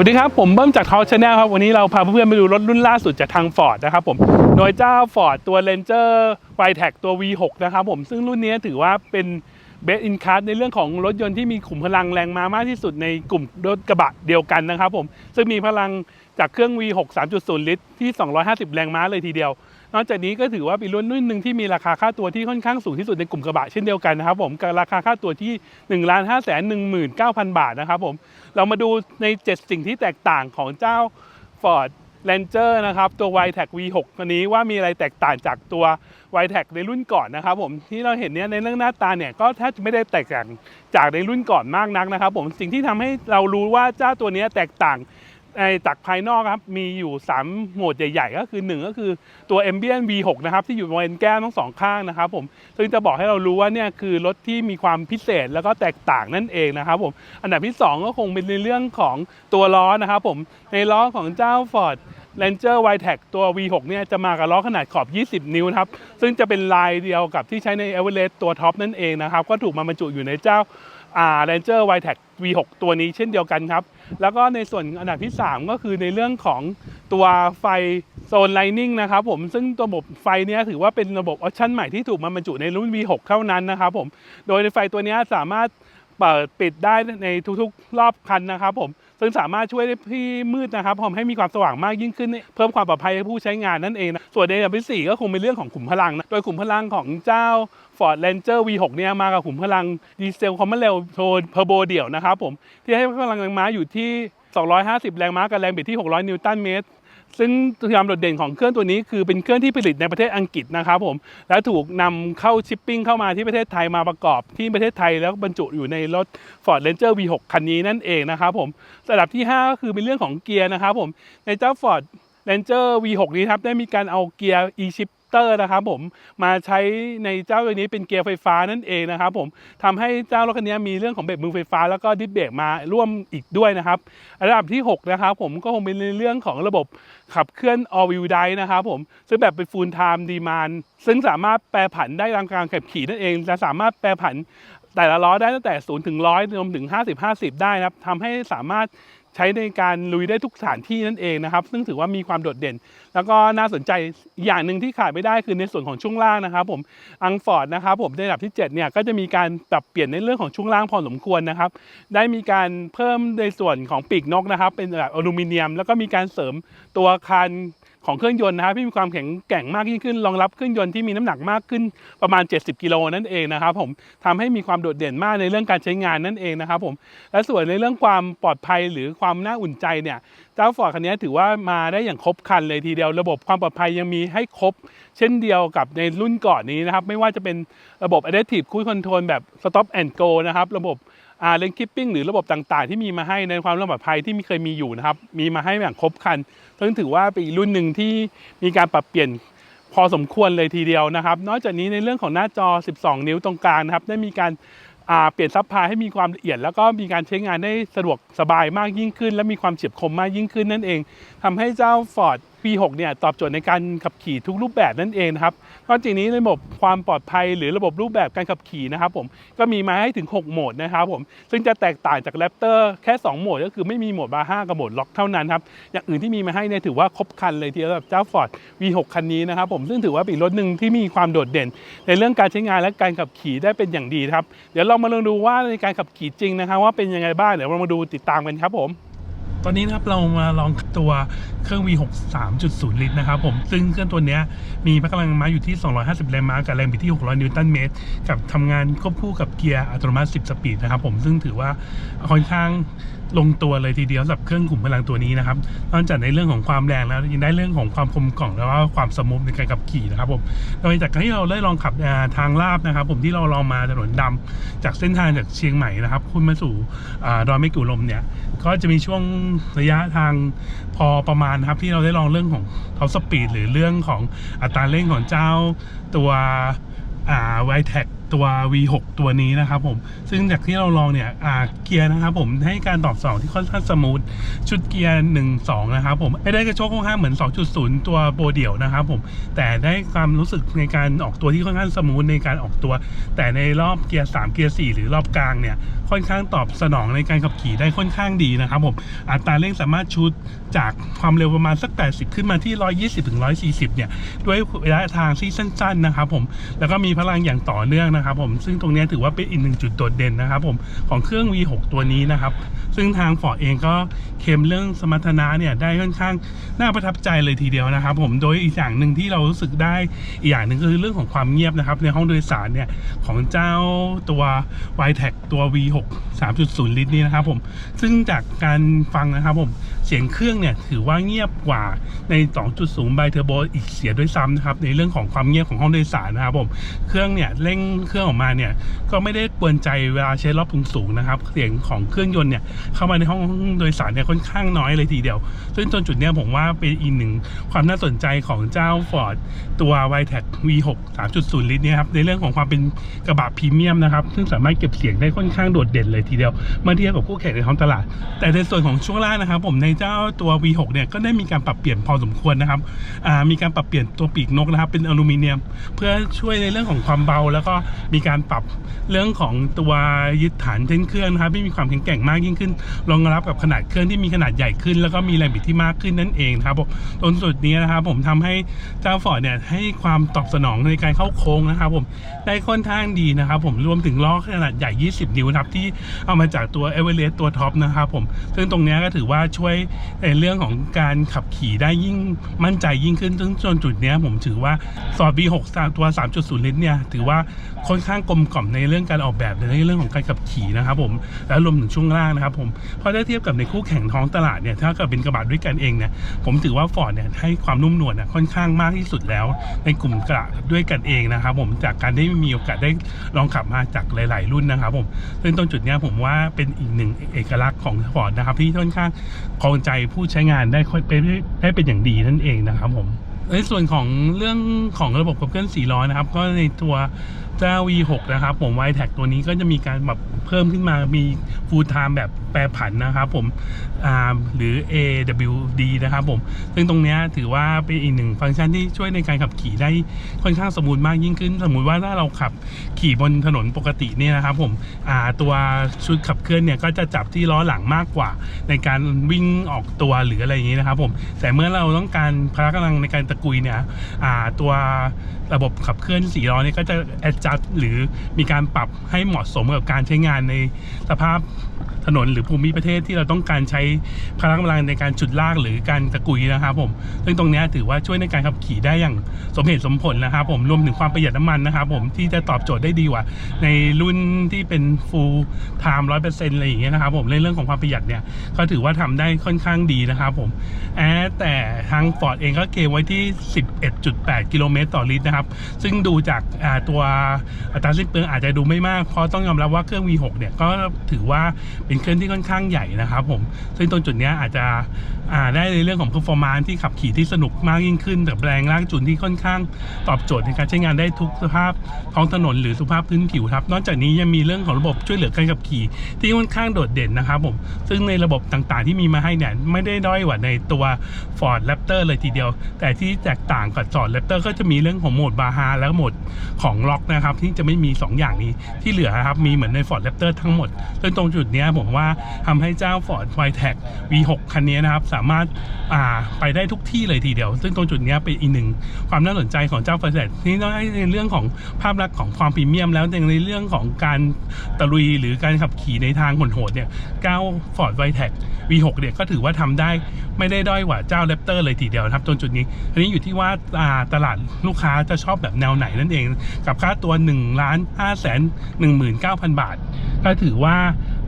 สวัสดีครับ ผมเบิ้มจากทอชแนลครับ วันนี้เราพาเพื่อนๆไปดูรถรุ่นล่าสุดจากทาง Ford นะครับผม โดยเจ้า Ford ตัว Ranger w i t e c ตัว V6 นะครับผม ซึ่งรุ่นนี้ถือว่าเป็นเบสอินคาร์ในเรื่องของรถยนต์ที่มีขุมพลังแรงม้ามากที่สุดในกลุ่มรถกระบะเดียวกันนะครับผม ซึ่งมีพลังจากเครื่อง V6 3.0 ลิตรที่ 250 แรงม้าเลยทีเดียว นอกจากนี้ก็ถือว่าเป็นรุ่นรุ่นหนึ่งที่มีราคาค่าตัวที่ค่อนข้างสูงที่สุดในกลุ่มกระบะเช่นเดียวกันนะครับผมกับราคาค่าตัวที่1 5 1 9 0 0 0บาทนะครับผมเรามาดูใน 7 สิ่งที่แตกต่างของเจ้า Ford Ranger นะครับตัว w i t e c V6 ตัวนี้ว่ามีอะไรแตกต่างจากตัว w i t e c ในรุ่นก่อนนะครับผมที่เราเห็นเนี่ยในเรื่องหน้าตาเนี่ยก็แทบจะไม่ได้แตกต่างจากในรุ่นก่อนมากนักนะครับผมสิ่งที่ทำให้เรารู้ว่าเจ้าตัวนี้แตกต่าง ในจากภายนอกครับมีอยู่ 3 โหมดใหญ่ ๆ ก็คือ 1 ก็คือตัว Ambient V6 นะครับที่อยู่บริเวณแก้มทั้งสองข้างนะครับผมซึ่งจะบอกให้เรารู้ว่าเนี่ยคือรถที่มีความพิเศษแล้วก็แตกต่างนั่นเองนะครับผมอันดับที่ 2 ก็คงเป็นในเรื่องของตัวล้อนะครับผมในล้อของเจ้า Ford Ranger w i t e c ตัว V6 เนี่ยจะมากับล้อขนาดขอบ 20 นิ้วนะครับซึ่งจะเป็นลายเดียวกับที่ใช้ใน e v e r e s t ตัวท็อปนั่นเองนะครับก็ถูกมาบรรจุอยู่ในเจ้าอ่า Ranger w i t e c V6 ตัวนี้เช่นเดียวกันครับ แล้วก็ในส่วนอันดับที่ 3 ก็คือในเรื่องของตัวไฟโซนไลนิ่งนะครับผมซึ่งตัวระบบไฟนี้ถือว่าเป็นระบบออปชั่นใหม่ที่ถูกมาบรรจุในรุ่น V6 เท่านั้นนะครับผมโดยในไฟตัวนี้สามารถเปิดปิดได้ในทุกๆรอบคันนะครับผมซึ่งสามารถช่วยให้ที่มืดนะครับผมให้มีความสว่างมากยิ่งขึ้น เพิ่มความปลอดภัยให้ผู้ใช้งานนั่นเองนะส่วนในอันดับที่4ก็คงเป็นเรื่องของขุมพลังนะโดยขุมพลังของเจ้า Ford Ranger V6 เนี่ยมากับขุมพลังดีเซลความเร็วโทนเทอร์โบเดี่ยวนะครับผมที่ให้พลังแรงม้าอยู่ที่ 250 แรงม้ากับแรงบิดที่ 600 นิวตันเมตรซึ่งความโดดเด่นของเครื่องตัวนี้คือเป็นเครื่องที่ผลิตในประเทศอังกฤษนะครับผม และถูกนำเข้าชิปปิ้งเข้ามาที่ประเทศไทยมาประกอบที่ประเทศไทยแล้วบรรจุอยู่ในรถ Ford Ranger V6 คันนี้นั่นเองนะครับผมระดับที่ 5 ก็คือเป็นเรื่องของเกียร์นะครับผม ในเจ้า Ford Ranger V6 นี้ครับได้มีการเอาเกียร์ e-shift เตอร์นะครับผมมาใช้ในเจ้าตัวนี้เป็นเกียร์ไฟฟ้านั่นเองนะครับผมทำให้เจ้ารถคันนี้มีเรื่องของเบรกมือไฟฟ้าแล้วก็ดิสเบรกมาร่วมอีกด้วยนะครับระดับที่ 6 นะครับผมก็คงเป็นในเรื่องของระบบขับเคลื่อน all wheel drive นะครับผมซึ่งแบบเป็น full time demand ซึ่งสามารถแปรผันได้ตามการขับขี่นั่นเองจะสามารถแปรผันแต่ละล้อได้ตั้งแต่0ถึง100รวมถึง 50 50 ได้นะครับทำให้สามารถ ใช้ในการลุยได้ทุกสถานที่นั่นเองนะครับ ซึ่งถือว่ามีความโดดเด่น แล้วก็น่าสนใจอย่างหนึ่งที่ขาดไม่ได้คือในส่วนของช่วงล่างนะครับ ผมอังฟอร์ดนะครับ ผมในระดับที่7เนี่ยก็จะมีการปรับเปลี่ยนในเรื่องของช่วงล่างพอสมควรนะครับ ได้มีการเพิ่มในส่วนของปีกนกนะครับ เป็นแบบอลูมิเนียม แล้วก็มีการเสริมตัวคาน ของเครื่องยนต์นะครับที่มีความแข็งแกร่งมากยิ่งขึ้นรองรับเครื่องยนต์ที่มีน้ำหนักมากขึ้นประมาณ 70 กิโลนั่นเองนะครับผมทำให้มีความโดดเด่นมากในเรื่องการใช้งานนั่นเองนะครับผมและส่วนในเรื่องความปลอดภัยหรือความน่าอุ่นใจเนี่ยเจ้าฟอร์ดคันนี้ถือว่ามาได้อย่างครบครันเลยทีเดียวระบบความปลอดภัยยังมีให้ครบ เช่นเดียวกับในรุ่นก่อนนี้นะครับไม่ว่าจะเป็นระบบ Adaptive Cruise Control แบบ Stop and Go นะครับระบบ อ่าเลนคิปปิ้งหรือระบบต่างๆ ที่มีมาให้ในความปลอดภัยที่มีเคยมีอยู่นะครับ มีมาให้อย่างครบครันซึ่งถือว่าเป็นอีกรุ่นหนึ่งที่มีการปรับเปลี่ยนพอสมควรเลยทีเดียวนะครับ นอกจากนี้ในเรื่องของหน้าจอ 12 นิ้วตรงกลางนะครับ ได้มีการอ่าเปลี่ยนซับพายให้มีความละเอียด แล้วก็มีการใช้งานได้สะดวกสบายมากยิ่งขึ้น และมีความเฉียบคมมากยิ่งขึ้นนั่นเองทำให้เจ้า Ford V6 เนี่ยตอบโจทย์ในการขับขี่ทุกรูปแบบนั่นเองนะครับนอกจากนี้ในระบบความปลอดภัยหรือระบบรูปแบบการขับขี่นะครับผมก็มีมาให้ถึง 6 โหมดนะครับผมซึ่งจะแตกต่างจาก Raptor แค่ 2 โหมด ก็คือไม่มีโหมดบาร์5กับโหมดล็อกเท่านั้นครับอย่างอื่นที่มีมาให้เนี่ยถือว่าครบครันเลยทีเดียวกับเจ้า Ford V6 คันนี้นะครับผมซึ่งถือว่าเป็นรถหนึ่งที่มีความโดดเด่น ในเรื่องการใช้งานและการขับขี่ได้เป็นอย่างดีครับเดี๋ยวเรามาลองดูว่าในการขับขี่จริงนะครับว่าเป็นยังไงบ้างเดี๋ยวเรามาดูติดตามกันครับผม ตอนนี้นะครับเรามาลองตัวเครื่อง V6 3.0 ลิตรนะครับผมซึ่งเครื่องตัวนี้มีพลังม้าอยู่ที่ 250 แรงม้ากับแรงบิดที่ 600 นิวตันเมตร กับทำงานควบคู่กับเกียร์อัตโนมัติ 10 สปีดนะครับผมซึ่งถือว่าค่อนข้าง ลงตัวเลยทีเดียวสำหรับเครื่องกลุ่มพลังตัวนี้นะครับนอกจากในเรื่องของความแรงแล้วยังได้เรื่องของความคมกล่องแล้วก็ความสมูทในการขับขี่นะครับผมโดยจากที่เราได้ลองขับทางลาบนะครับ ผมที่เราลองมาถนนดำจากเส้นทางจากเชียงใหม่นะครับขึ้นมาสู่ดอยไม่กู่ลมเนี่ยก็จะมีช่วงระยะทางพอประมาณครับที่เราได้ลองเรื่องของท็อปสปีดหรือเรื่องของอัตราเร่งของเจ้าตัวอ่าไวแท็ก ตัว V6 ตัวนี้นะครับผมซึ่งจากที่เราลองเนี่ยเกียร์นะครับผมให้การตอบสนองที่ค่อนข้างสมูทชุดเกียร์1 2นะครับผมไม่ได้กระโชกค่อนข้างเหมือน 2.0 ตัวโบเดี่ยวนะครับผมแต่ได้ความรู้สึกในการออกตัวที่ค่อนข้างสมูทในการออกตัว แต่ในรอบเกียร์3เกียร์4หรือรอบกลางเนี่ย ค่อนข้างตอบสนองในการขับขี่ได้ค่อนข้างดีนะครับผมอัตราเร่งสามารถชุดจากความเร็วประมาณสัก 80 ขึ้นมาที่ 120ถึง140 เนี่ย ด้วยระยะทางที่สั้นๆนะครับผมแล้วก็มีพลังอย่างต่อเนื่องนะครับผมซึ่งตรงนี้ถือว่าเป็นอีกหนึ่งจุดโดดเด่นนะครับผมของเครื่อง V6 ตัวนี้นะครับ ซึ่งทางฟอร์ดเองก็เคลมเรื่องสมรรถนะเนี่ยได้ค่อนข้างน่าประทับใจเลยทีเดียวนะครับ ผมโดยอีกอย่างหนึ่งที่เรารู้สึกได้อีกอย่างหนึ่งก็คือเรื่องของความเงียบนะครับในห้องโดยสารเนี่ยของเจ้าตัว y t e c ตัว V6 6.3.0 ลิตรนี่นะครับผม ซึ่งจากการฟังนะครับผม เสียงเครื่องเนี่ยถือว่าเงียบกว่าใน 2.0 ไบเทอร์โบอีกเสียด้วยซ้ำนะครับ ในเรื่องของความเงียบของห้องโดยสารนะครับผม เครื่องเนี่ยเร่งเครื่องออกมาเนี่ยก็ไม่ได้กวนใจเวลาใช้รอบสูงๆนะครับ เสียงของเครื่องยนต์เนี่ยเข้ามาในห้องโดยสารเนี่ยค่อนข้างน้อยเลยทีเดียว ซึ่งจนจุดเนี้ยผมว่าเป็นอีกหนึ่งความน่าสนใจของเจ้า Ford ตัว y t e c V6 3.0 ลิตรเนี่ยครับในเรื่องของความเป็นกระบะพรีเมียมนะครับ ซึ่งสามารถเก็บเสียงได้ค่อนข้างโดดเด่นเลยทีเดียวเมื่อเทียบกับคู่แข่งในท้องตลาด แต่ในส่วนของช่วงล่างนะครับ ผมในเจ้าตัว V6 เนี่ยก็ได้มีการปรับเปลี่ยนพอสมควรนะครับมีการปรับเปลี่ยนตัวปีกนกนะครับ เป็นอลูมิเนียม เพื่อช่วยในเรื่องของความเบา แล้วก็มีการปรับเรื่องของตัวยึดฐานเส้นเครื่องนะครับให้มีความแข็งแกร่งมากยิ่งขึ้นรองรับกับขนาดเครื่องที่มีขนาดใหญ่ขึ้น แล้วก็มีแรงบิดที่มากขึ้นนั่นเองครับผมตรงจุดนี้นะครับ ผมทำให้เจ้าฟอร์ดเนี่ยให้ความตอบสนองในการเข้าโค้งนะครับ ผมได้ค่อนข้างดีนะครับ ผมรวมถึงล้อขนาดใหญ่ 20 นิ้วนะครับที่เอามาจากตัวเอเวอเรสต์ตัวท็อปนะครับผม ซึ่งตรงนี้ก็ถือว่าช่วยในเรื่องของการขับขี่ได้ยิ่งมั่นใจยิ่งขึ้น ซึ่งจนจุดนี้ผมถือว่าฟอร์ด V6 ตัว 3.0 ลิตรเนี่ย ถือว่าค่อนข้างกลมกล่อมในเรื่องการออกแบบในเรื่องของการขับขี่นะครับผม แล้วรวมถึงช่วงล่างนะครับผม เพราะถ้าเทียบกับในคู่แข่งท้องตลาดเนี่ย ถ้าเกิดเป็นกระบะด้วยกันเองเนี่ย ผมถือว่าฟอร์ดเนี่ยให้ความนุ่มนวลน่ยค่อนข้างมากที่สุดแล้ว ในกลุ่มกระด้วยกันเองนะครับผม จากการได้มีโอกาสได้ลองขับมาจากหลาย ๆ รุ่นนะครับผมซึ่งตรงจุดนี้ผมว่าเป็นอีกหนึ่งเอกลักษณ์ของฟอร์ดนะครับ ที่ค่อนข้างครองใจผู้ใช้งานได้ค่อยเป็นได้เป็นอย่างดีนั่นเองนะครับผมในส่วนของเรื่องของระบบขับเคลื่อน4ล้อนะครับ ก็ในตัวเจ้า V6 นะครับผม y t e c ตัวนี้ก็จะมีการแบบเพิ่มขึ้นมามี full time แบบแปรผันนะครับผมหรือ AWD นะครับผม ซึ่งตรงนี้ถือว่าเป็นอีกหนึ่งฟังก์ชันที่ช่วยในการขับขี่ได้ค่อนข้างสมูทมากยิ่งขึ้น สมมุติว่าถ้าเราขับขี่บนถนนปกติเนี่ยนะครับผมตัวชุดขับเคลื่อนเนี่ยก็จะจับที่ล้อหลังมากกว่า ในการวิ่งออกตัวหรืออะไรอย่างนี้นะครับผม แต่เมื่อเราต้องการพละกำลังในการตะกุยเนี่ยตัว ระบบขับเคลื่อนสี่ล้อนี่ก็จะ adjust หรือมีการปรับให้เหมาะสมกับการใช้งานในสภาพถนนหรือภูมิประเทศที่เราต้องการใช้พละกำลังในการจุดลากหรือการตะกุยนะครับผมซึ่งตรงนี้ถือว่าช่วยในการขับขี่ได้อย่างสมเหตุสมผลนะครับผมรวมถึงความประหยัดน้ำมันนะครับผมที่จะตอบโจทย์ได้ดีกว่า ในรุ่นที่เป็น full time ร้อยเปอร์เซ็นต์อะไรอย่างเงี้ยนะครับผมในเรื่องของความประหยัดเนี่ยก็ถือว่าทำได้ค่อนข้างดีนะครับผมแอแต่ทาง Ford เองก็เกณฑ์ไว้ที่ 11.8 กิโลเมตรต่อลิตรนะครับ ซึ่งดูจากาตัวอัตราสิ้นเปลืองอาจจะดูไม่มาก เพราะต้องยอมรับว่าเครื่อง V6 เนี่ยก็ถือว่าเป็นเครื่องที่ค่อนข้างใหญ่นะครับผมซึ่งตรงจุดนี้อาจจะได้ในเรื่องของ performance ที่ขับขี่ที่สนุกมากยิ่งขึ้น แต่แรงลากจูนที่ค่อนข้างตอบโจทย์ในการใช้งานได้ทุกสภาพท้องถนนหรือสภาพพื้นผิวครับ นอกจากนี้ยังมีเรื่องของระบบช่วยเหลือการขับขี่ ที่ค่อนข้างโดดเด่นนะครับผมซึ่งในระบบต่างๆ ที่มีมาให้เนี่ยไม่ได้ด้อยกว่าในตัว Ford Raptor เลยทีเดียว แต่ที่แตกต่างกับ Ford Raptor ก็จะมีเรื่องของโหมดบาฮาและโหมดของล็อกนะครับที่จะไม่มี 2 อย่างนี้ที่เหลือครับมีเหมือนใน Ford Raptor ทั้งหมดซึ่งตรงจุดนี้ผมว่าทำให้เจ้า Ford w i t e c V6 คันนี้นะครับ สามารถาไปได้ทุกที่เลยทีเดียว ซึ่งตรงจุดนี้เป็นอีกหนึ่งความน่าสนใจของเจ้า f o r d ที่นอกจากในเรื่องของภาพลักษณ์ของความพรีเมียมแล้วยังในเรื่องของการตะลุยหรือการขับขี่ในทางโหดๆเนี่ยเจ้า Ford w i t e c V6 เนี่ยก็ถือว่าทำได้ไม่ได้ด้อยกว่าเจ้า Raptor เลยทีเดียวครับตรงจุดนี้อันนี้อยู่ที่ว่าาตลาดลูกค้าจะชอบแบบแนวไหนนั่นเอง กับค่าตัว1ล้าน5แสน19,000บาท ก็ถือว่า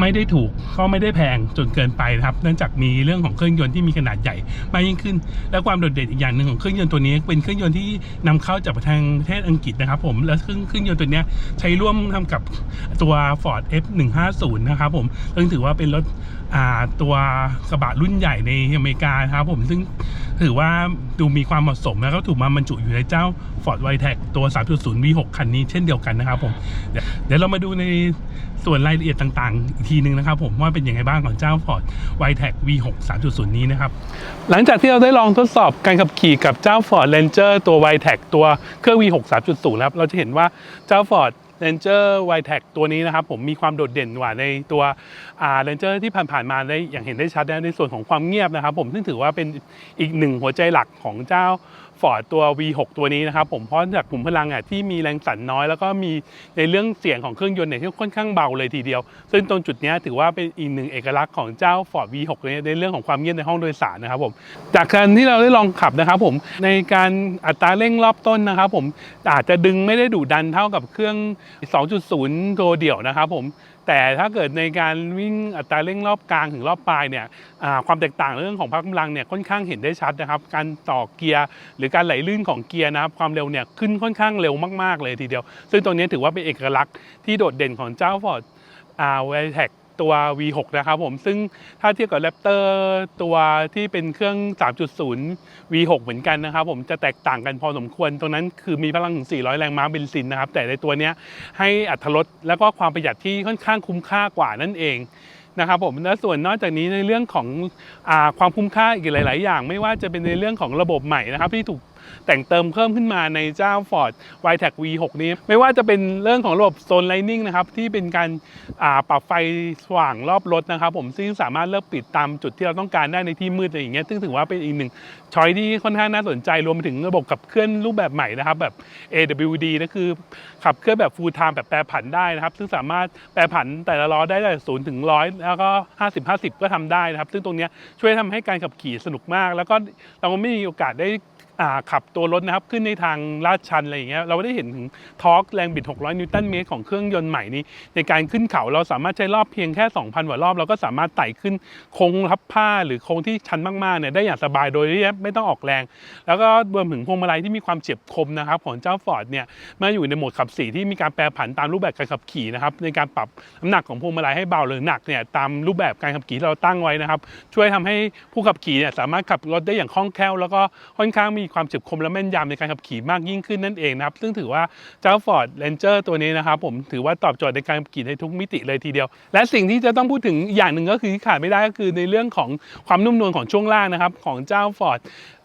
ไม่ได้ถูกก็ไม่ได้แพงจนเกินไปนะครับเนื่องจากมีเรื่องของเครื่องยนต์ที่มีขนาดใหญ่มากยิ่งขึ้น และความโดดเด่นอีกอย่างหนึ่งของเครื่องยนต์ตัวนี้ เป็นเครื่องยนต์ที่นำเข้าจากประเทศอังกฤษนะครับผมและเครื่องเครื่องยนต์ตัวนี้ใช้ร่วมทำกับตัว Ford F150 นะครับผมซึ่งถือว่าเป็นรถ ตัวกระบะรุ่นใหญ่ในอเมริกาครับผมซึ่งถือว่าดูมีความเหมาะสมแล้วก็ถูกมาบรรจุอยู่ในเจ้า Ford w i t e c ตัว 3.0 V6 คันนี้เช่นเดียวกันนะครับผม เดี๋ยวเรามาดูในส่วนรายละเอียดต่างๆ อีกทีหนึ่งนะครับผมว่าเป็นยังไงบ้างของเจ้า Ford w i t e c V6 3.0 นี้นะครับ หลังจากที่เราได้ลองทดสอบการขับขี่กับเจ้า Ford Ranger ตัว w i t e c ตัวเครื่อง V6 3.0 แล้วเราจะเห็นว่าเจ้า Ford Ranger w i t e c ตัวนี้นะครับผมมีความโดดเด่นกว่าในตัว Ranger ที่ผ่านๆมาได้อย่างเห็นได้ชัดนะในส่วนของความเงียบนะครับ ผมซึ่งถือว่าเป็นอีกหนึ่งหัวใจหลักของเจ้า Ford ตัว V6 ตัวนี้นะครับผมเพราะจากกลุ่มพลังอะที่มีแรงสั่นน้อย แล้วก็มีในเรื่องเสียงของเครื่องยนต์เนี่ยที่ค่อนข้างเบาเลยทีเดียว ซึ่งตรงจุดนี้ถือว่าเป็นอีกหนึ่งเอกลักษณ์ของเจ้า Ford V6 เนี่ยในเรื่องของความเงียบในห้องโดยสารนะครับผมจากการที่เราได้ลองขับนะครับผมในการอัตราเร่งรอบต้นนะครับผมอาจจะดึงไม่ได้ดุดันเท่ากับเครื่อง2.0 ตัวเดี่ยวนะครับผมแต่ถ้าเกิดในการวิ่งอัตราเร่งรอบกลางถึงรอบปลายเนี่ยความแตกต่างเรื่องของพละกำลังเนี่ยค่อนข้างเห็นได้ชัดนะครับ การต่อเกียร์ หรือการไหลลื่นของเกียร์นะครับความเร็วเนี่ยขึ้นค่อนข้างเร็วมาก ๆ เลยทีเดียว ซึ่งตรงนี้ถือว่าเป็นเอกลักษณ์ที่โดดเด่นของเจ้า Ford อ่า v i t e c ตัว V6 นะครับผมซึ่งถ้าเทียบกับ Raptor ตัวที่เป็นเครื่อง 3.0 V6 เหมือนกันนะครับผมจะแตกต่างกันพอสมควร ตรงนั้นคือมีพลังถึง400 แรงม้าเบนซินนะครับ แต่ในตัวนี้ให้อัตรถรสแล้วก็ความประหยัดที่ค่อนข้างคุ้มค่ากว่านั่นเองนะครับผมและส่วนนอกจากนี้ในเรื่องของอความคุ้มค่าอีกหลาย ๆ อย่าง ไม่ว่าจะเป็นในเรื่องของระบบใหม่นะครับที่ถูก แต่งเติมเพิ่มขึ้นมาในเจ้า Ford w i t e c V6 นี้ ไม่ว่าจะเป็นเรื่องของระบบโซนไลนิ่งนะครับที่เป็นการปรับไฟสว่างรอบรถนะครับ ผมซึ่งสามารถเลือกปิดตามจุดที่เราต้องการได้ในที่มืดอะไรอย่างเงี้ยซึ่งถือว่าเป็นอีกหนึ่งช้อยที่ค่อนข้างน่าสนใจรวมไปถึงระบบขับเคลื่อนรูปแบบใหม่นะครับแบบ AWD นั่นคือขับเคลื่อนแบบ full time แบบแปรผันได้นะครับ ซึ่งสามารถแปรผันแต่ละล้อได้ตั้งแต่ศูนย์ถึงร้อยแล้วก็50 50 ก็ทำได้นะครับ ซึ่งตรงนี้ช่วยทำให้การขับขี่สนุกมาก แล้วก็เราไม่มีโอกาสได้ ขับตัวรถนะครับขึ้นในทางลาดชันอะไรอย่างเงี้ยเราได้เห็นถึงทอร์กแรงบิด 600 นิวตันเมตรของเครื่องยนต์ใหม่นี้ ในการขึ้นเขาเราสามารถใช้รอบเพียงแค่ 2,000กว่ารอบ เราก็สามารถไต่ขึ้นโค้งทับผ้าหรือโค้งที่ชันมากๆเนี่ยได้อย่างสบายโดยที่ไม่ต้องออกแรง แล้วก็รวมถึงพวงมาลัยที่มีความเฉียบคมนะครับของเจ้า Ford เนี่ยมาอยู่ในโหมดขับสี่ที่มีการแปรผันตามรูปแบบการขับขี่นะครับในการปรับน้ำหนักของพวงมาลัยให้เบาหรือหนักเนี่ยตามรูปแบบการขับขี่ที่เราตั้งไว้นะครับช่วยทำให้ผู้ขับขี่เนี่ยสามารถขับรถได้อย่างคล่องแคล่วแล้วก็ค่อนข้างมีความเฉียบคมและแม่นยำในการขับขี่มากยิ่งขึ้นนั่นเองนะครับ ซึ่งถือว่าเจ้า Ford Ranger ตัวนี้นะครับผมถือว่าตอบโจทย์ในการขับขี่ในทุกมิติเลยทีเดียว และสิ่งที่จะต้องพูดถึงอย่างหนึ่งก็คือที่ขาดไม่ได้ก็คือในเรื่องของความนุ่มนวลของช่วงล่างนะครับของเจ้า Ford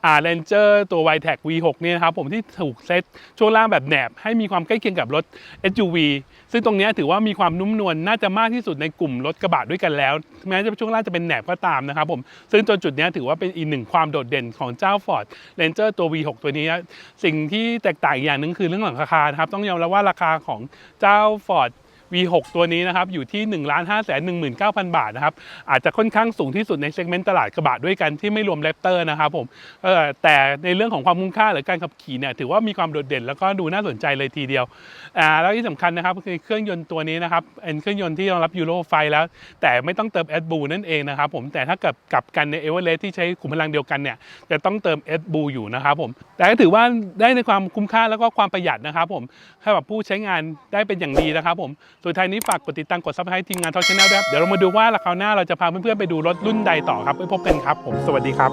อ่า Ranger ตัว w i t e c V6 เนี่ยนะครับผมที่ถูกเซตช่วงล่างแบบแหนบ ให้มีความใกล้เคียงกับรถ SUV ซึ่งตรงนี้ถือว่ามีความนุ่มนวลน่าจะมากที่สุดในกลุ่มรถกระบะด้วยกันแล้ว แม้จะช่วงล่างจะเป็นแหนบก็ตามนะครับผมซึ่งจนจุดนี้ถือว่าเป็นอีกหนึ่งความโดดเด่นของเจ้า Ford Ranger ตัว V6 ตัวนี้ สิ่งที่แตกต่างอีกอย่างหนึงคือเรื่องของราคาครับต้องยอมรับว่าราคาของเจ้า Ford V6 ตัวนี้นะครับอยู่ที่ 1 5 1 9 0 0 0 บาทนะครับอาจจะค่อนข้างสูงที่สุดในเซกเมนต์ตลาดกระบะด้วยกันที่ไม่รวมแรปเตอร์นะครับผมเออแต่ในเรื่องของความคุ้มค่าหรือการขับขี่เนี่ยถือว่ามีความโดดเด่นแล้วก็ดูน่าสนใจเลยทีเดียวอ่าแล้วที่สำคัญนะครับคือเครื่องยนต์ตัวนี้นะครับเป็นเครื่องยนต์ที่รองรับยูโรไฟแล้ว แต่ไม่ต้องเติม a d b บูนั่นเองนะครับผมแต่ถ้าเกับกลับกันในเอเวอเรสที่ใช้ขุมพลังเดียวกันเนี่ยจะต้องเติม a d b บูอยู่นะครับผมแต่ก็ถือว่าได้ในความคุ้มค่าแล้วก็ความประหยัดนะครับผมให้กับผู้ใช้งานได้เป็นอย่างดีนะครับผมสุดท้ายนี้ฝากกดติดตามกดซับสไครต์ทีมงานท็อปชาแนลด้วยครับ เดี๋ยวเรามาดูว่าละคราวหน้าเราจะพาเพื่อนๆไปดูรถรุ่นใดต่อครับไว้พบกันครับ ผมสวัสดีครับ